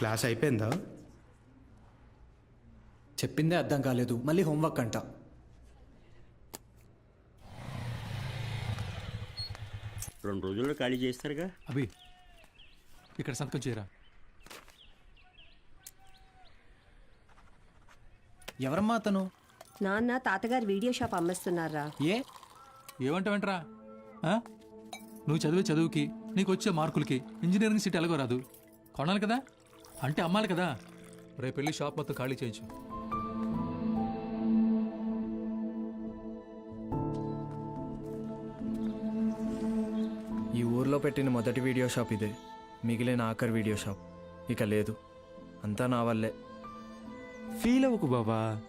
Class అయిపోయిందా? చెప్పిందే అర్థం కాలేదు. మళ్ళీ హోంవర్క్ అంట. రెండు రోజుల్లో ఖాళీ చేస్తారుగా? అభి ఇక్కడ సంతకం చేయరా? ఎవరమ్మా అతను? నాన్న తాతగారు వీడియో షాప్ అమ్మేస్తున్నారా? ఏ? ఏమంటావేంట్రా? ఆ? నువ్వు చదివే చదువుకి నీకు వచ్చే మార్కులకి ఇంజనీరింగ్ సీట్ ఎలాగో రాదు. కొనాలి కదా? అంటే అమ్మాలి కదా. రేపు వెళ్ళి షాప్ మొత్తం ఖాళీ చేయించు. ఈ ఊర్లో పెట్టిన మొదటి వీడియో షాప్ ఇదే. మిగిలిన ఆఖరి వీడియో షాప్. ఇక లేదు. అంతా నా వల్లే. ఫీల్ అవ్వకు బాబా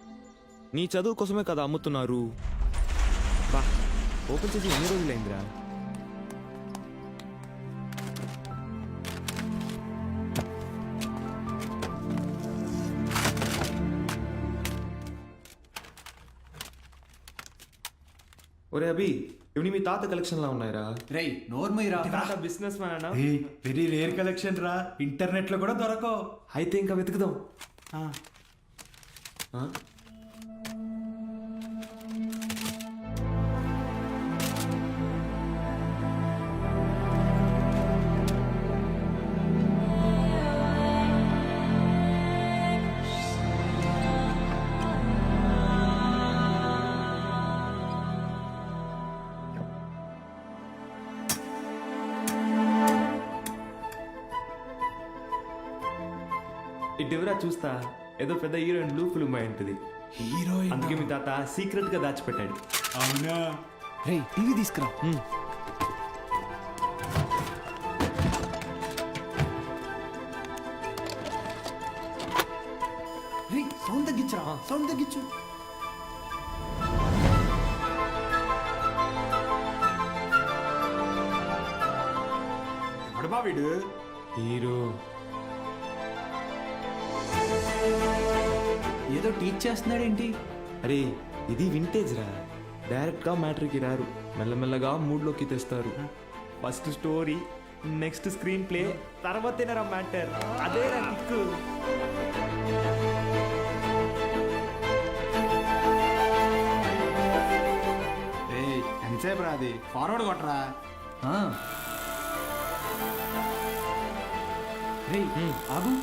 నీ చదువు కోసమే కదా అమ్ముతున్నారు. బా ఓపెన్ చేసి ఎన్ని రోజులైందిరా? ఒరే అభి ఇవి మీ తాత కలెక్షన్ లా ఉన్నాయిరా. రేయ్ నోర్మయ్యరా బిజినెస్ మ్యాన్ అన్నా? వెరీ రేర్ కలెక్షన్ రా. ఇంటర్నెట్లో కూడా దొరకవు. అయితే ఇంకా వెతుకుదాం. ఇటువరా చూస్తా? ఏదో పెద్ద హీరోయిన్ బ్లూ ఫిల్మ్ అయి ఉంటుంది హీరోయిన్? అందుకే మీ తాత సీక్రెట్గా దాచిపెట్టాడు. అవునా? రేయ్ టీవీ తీసుకురా. రేయ్ సౌండ్ తగ్గించరా. సౌండ్ తగ్గించు. ఎవడబా వీడు? హీరో. ఏదో టీచ్ చేస్తున్నాడేంటి? అరే ఇది వింటేజ్ రా. డైరెక్ట్గా మ్యాటర్కి రారు. మెల్లమెల్లగా మూడ్లోకి తెస్తారు. First story next screen play తర్వాతేనరా మ్యాటర్ అదే రా కిక్కు. ఏయ్ ఎంతసేపు రా అది? ఫార్వర్డ్ కొట్టరా. ఆ. రేయ్ ఆగు.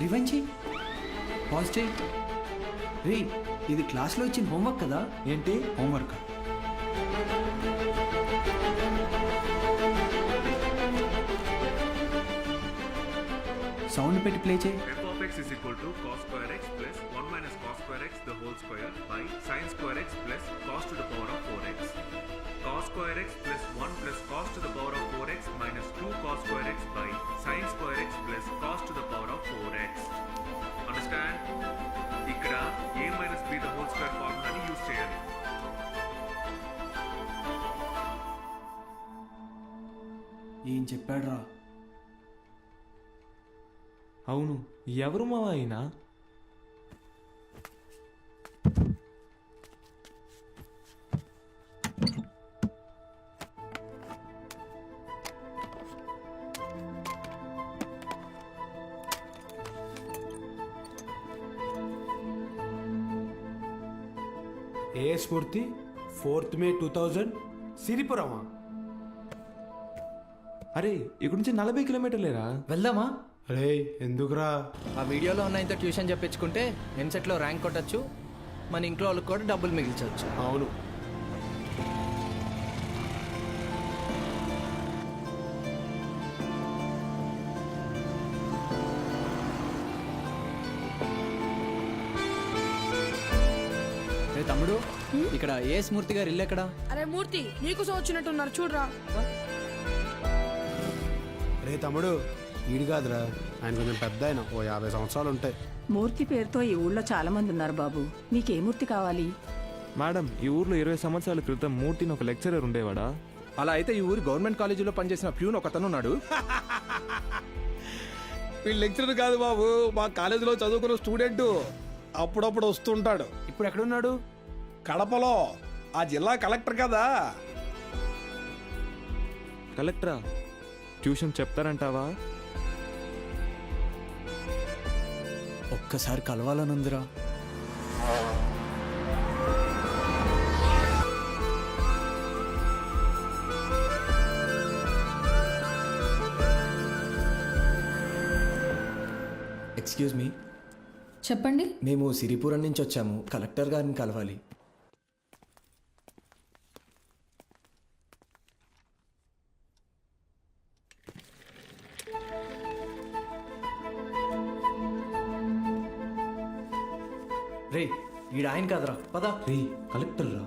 రివెంజ్ చెయ్యి పాజ్ చేయి. రే ఇది క్లాస్లో ఇచ్చిన హోంవర్క్ కదా? ఏంటి? హోంవర్క్ సౌండ్ పెట్టి ప్లే చేయి. Understand? ఇక్కడ a minus b the whole square ఫార్ములాని యూజ్ చేయాలి. ఏం చెప్పాడు రా అవును ఎవరు మావా అయినా Spoorthi fourth May two thousand సిరిపురమా? అరే ఇక్కడ నుంచి నలభై కిలోమీటర్లేరా? వెళ్దామా? రే ఎందుకురా? ఆ వీడియోలో ఉన్న ఇంత ట్యూషన్ చెప్పించుకుంటే ఎంసెట్లో ర్యాంక్ కొట్టచ్చు మన ఇంట్లో వాళ్ళకి కూడా డబ్బులు మిగిల్చవచ్చు అవును. రే తమ్ముడు ఇక్కడ ఏ స్మూర్తి గారు ఇల్లు ఎక్కడ? అరే మూర్తి నీకోసం వచ్చినట్టున్నారు చూడరా. రే తమ్ముడు ఈడు కాదురా. ఆయన కొంచెం పెద్ద ఆయన ఓ యాభై సంవత్సరాలు ఉంటాయి. మూర్తి పేరుతో ఈ ఊళ్ళో చాలా మంది ఉన్నారు బాబు. నీకే మూర్తి కావాలి? మేడం ఈ ఊర్లో ఇరవై సంవత్సరాల క్రితం మూర్తిని ఒక లెక్చరర్ ఉండేవాడా? అలా అయితే ఈ ఊరి గవర్నమెంట్ కాలేజీలో పనిచేసిన ప్యూన్ ఒకతను ఉన్నాడు. వీళ్ళు లెక్చరర్ కాదు బాబు మా కాలేజీలో చదువుకున్న స్టూడెంట్ అప్పుడప్పుడు వస్తుంటాడు. ఇప్పుడు ఎక్కడున్నాడు కడపలో. ఆ జిల్లా కలెక్టర్ కదా. కలెక్టరా? ట్యూషన్ చెప్తారంటావా? ఒక్కసారి కలవాలనుందిరా. ఎక్స్క్యూజ్ మీ చెప్పండి. మేము సిరిపురం నుంచి వచ్చాము. కలెక్టర్ గారిని కలవాలి. రే ఈడ ఆయన కదరా. పద. రే కలెక్టర్ రా.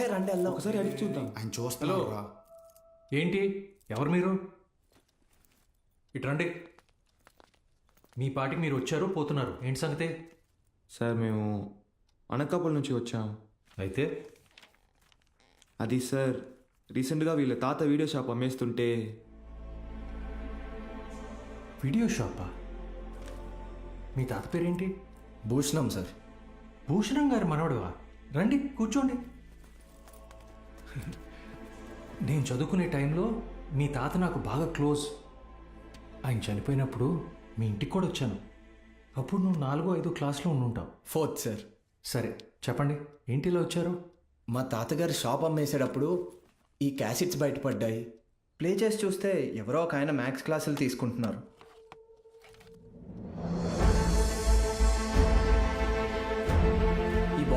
ఏ రండి వెళ్దాం. ఒకసారి అడిగి చూద్దాం. ఆయన చూస్తున్నాడు రా. ఏంటి? ఎవరు మీరు? ఇటు రండి. మీ పాటికి మీరు వచ్చారు పోతున్నారు. ఏంటి సంగతి? సార్ మేము అనకాపల్లి నుంచి వచ్చాం. అయితే? అది సార్ రీసెంట్గా వీళ్ళ తాత వీడియో షాప్ అమ్మేస్తుంటే. వీడియో షాపా? మీ తాత పేరేంటి? భూషణం సార్. భూషణం గారి మనవడువా? రండి కూర్చోండి. నేను చదువుకునే టైంలో మీ తాత నాకు బాగా క్లోజ్. ఆయన చనిపోయినప్పుడు మీ ఇంటికి కూడా వచ్చాను. అప్పుడు నువ్వు నాలుగో ఐదో క్లాస్లో ఉండుంటావు. Fourth sir. సరే చెప్పండి ఏంటిలో వచ్చారు? మా తాతగారు షాప్ అమ్మేసేటప్పుడు ఈ క్యాసెట్స్ బయటపడ్డాయి. ప్లే చేసి చూస్తే ఎవరో ఒక ఆయన మ్యాథ్స్ క్లాసులు తీసుకుంటున్నారు.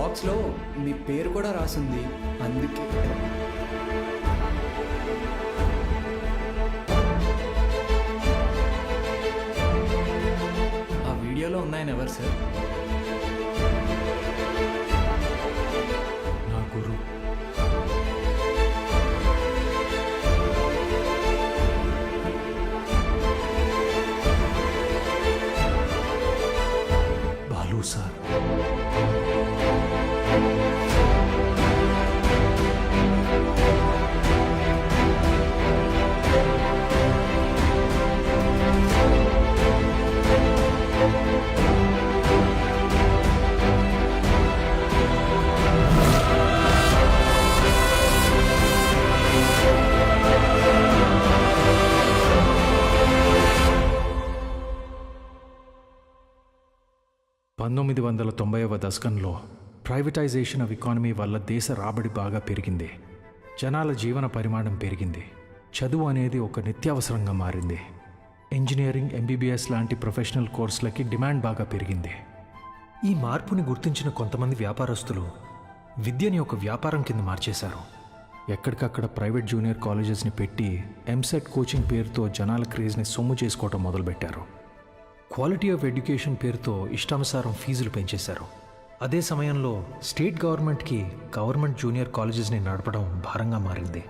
బాక్స్లో మీ పేరు కూడా రాసింది. అందుకే. ఆ వీడియోలో ఉన్నాయని ఎవరు సార్? పంతొమ్మిది వందల తొంభైవ దశకంలో ప్రైవేటైజేషన్ ఆఫ్ ఎకానమీ వల్ల దేశ రాబడి బాగా పెరిగింది. జనాల జీవన పరిమాణం పెరిగింది. చదువు అనేది ఒక నిత్యావసరంగా మారింది. ఇంజనీరింగ్ ఎంబీబీఎస్ లాంటి ప్రొఫెషనల్ కోర్సులకి డిమాండ్ బాగా పెరిగింది. ఈ మార్పుని గుర్తించిన కొంతమంది వ్యాపారస్తులు విద్యని ఒక వ్యాపారం కింద మార్చేశారు. ఎక్కడికక్కడ ప్రైవేట్ జూనియర్ కాలేజెస్ని పెట్టి ఎంసెట్ కోచింగ్ పేరుతో జనాల క్రేజ్ని సొమ్ము చేసుకోవటం మొదలుపెట్టారు. క్వాలిటీ ఆఫ్ ఎడ్యుకేషన్ పేరుతో ఇష్టానుసారం ఫీజులు పెంచేశారు. అదే సమయంలో స్టేట్ గవర్నమెంట్కి గవర్నమెంట్ జూనియర్ కాలేజెస్ని నడపడం భారంగా మారింది.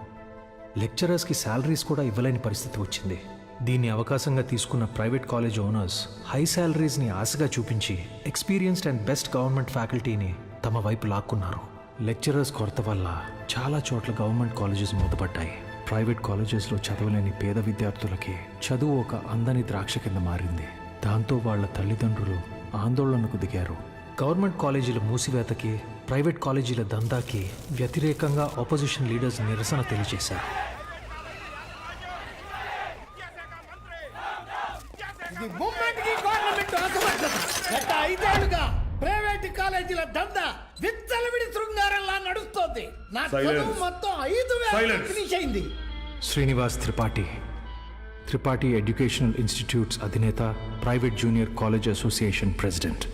లెక్చరర్స్కి శాలరీస్ కూడా ఇవ్వలేని పరిస్థితి వచ్చింది. దీన్ని అవకాశంగా తీసుకున్న ప్రైవేట్ కాలేజ్ ఓనర్స్ హై శాలరీస్ని ఆశగా చూపించి ఎక్స్పీరియన్స్డ్ అండ్ బెస్ట్ గవర్నమెంట్ ఫ్యాకల్టీని తమ వైపు లాక్కున్నారు. లెక్చరర్స్ కొరత వల్ల చాలా చోట్ల గవర్నమెంట్ కాలేజెస్ మూతపడ్డాయి. ప్రైవేట్ కాలేజెస్లో చదవలేని పేద విద్యార్థులకి చదువు ఒక అందని ద్రాక్ష కింద మారింది. దాంతో వాళ్ళ తల్లిదండ్రులు ఆందోళనకు దిగారు. గవర్నమెంట్ కాలేజీల మూసివేతకి ప్రైవేట్ కాలేజీల దందాకి వ్యతిరేకంగా ఆపోజిషన్ లీడర్స్ నిరసన తెలియజేశారు. ప్రైవేట్ కాలేజీల దంద విచ్చలవిడి శృంగారంలా నడుస్తోంది. నా మొత్తం ఐదు ఫినిష్ అయింది. శ్రీనివాస్ త్రిపాఠి త్రిపాఠి ఎడ్యుకేషనల్ ఇన్స్టిట్యూట్స్ అధినేత private junior college association president.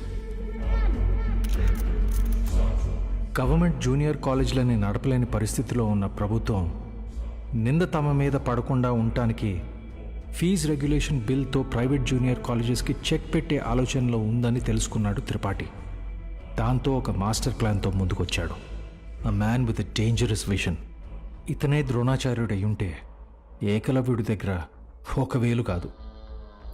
Government junior కాలేజీలని నడపలేని పరిస్థితిలో ఉన్న ప్రభుత్వం నింద తమ మీద పడకుండా ఉండటానికి ఫీజ్ రెగ్యులేషన్ బిల్తో ప్రైవేట్ జూనియర్ కాలేజెస్కి చెక్ పెట్టే ఆలోచనలో ఉందని తెలుసుకున్నాడు త్రిపాఠి. దాంతో ఒక మాస్టర్ ప్లాన్తో ముందుకొచ్చాడు. A man with a dangerous vision ఇతనే ద్రోణాచార్యుడై ఉంటే ఏకలవ్యుడి దగ్గర ఒక వేలు కాదు.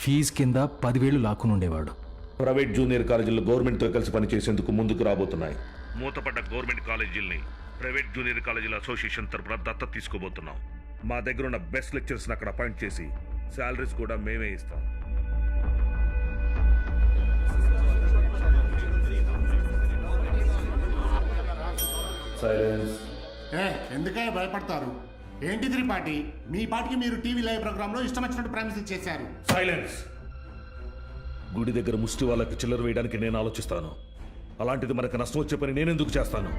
ఫీజు కింద పదివేలు లాక్కునుండేవాడు. ప్రైవేట్ జూనియర్ కాలేజీలు గవర్నమెంట్తో కలిసి పనిచేసేందుకు ముందుకు రాబోతున్నాయి. మూతపడ్డ గవర్నమెంట్ కాలేజీల్ని ప్రైవేట్ జూనియర్ కాలేజీల అసోసియేషన్ తరపున దత్తత తీసుకోబోతున్నాం. మా దగ్గర ఉన్న బెస్ట్ లెక్చర్స్ని అక్కడ అపాయింట్ చేసి శాలరీస్ కూడా మేమే ఇస్తాం. సైలెన్స్ ఏ ఎందుకే భయపడతారు? ఏంటి త్రిపాఠి? మీ పాటికి మీరు టీవీ లైవ్ ప్రోగ్రామ్లో ఇష్టం వచ్చినట్టు ప్రామిస్ చేశారు. సైలెన్స్. గుడి దగ్గర ముష్టి వాళ్ళకి చిల్లర వేయడానికి నేను ఆలోచిస్తాను. అలాంటిది మనకు నష్టం వచ్చే పని నేనెందుకు చేస్తాను?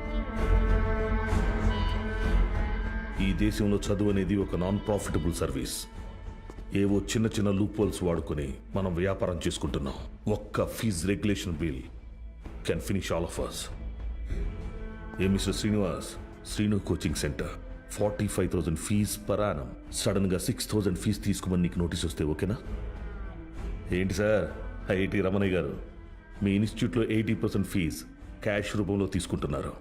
ఈ దేశంలో చదువు అనేది ఒక నాన్ ప్రాఫిటబుల్ సర్వీస్ ఏవో చిన్న చిన్న లూపోల్స్ వాడుకొని మనం వ్యాపారం చేసుకుంటున్నాం. ఒక్క fee regulation bill can finish all of us A mister Srinivas? Srinu coaching centre forty five thousand fee per annum. సడన్గా సిక్స్ థౌసండ్ ఫీజ్ తీసుకోమని నీకు నోటీస్ వస్తే ఓకేనా? ఏంటి సార్? ఐఐటి రమణయ్య గారు మీ ఇన్స్టిట్యూట్లో ఎయిటీ పర్సెంట్ ఫీజ్ క్యాష్ రూపంలో తీసుకుంటున్నారు.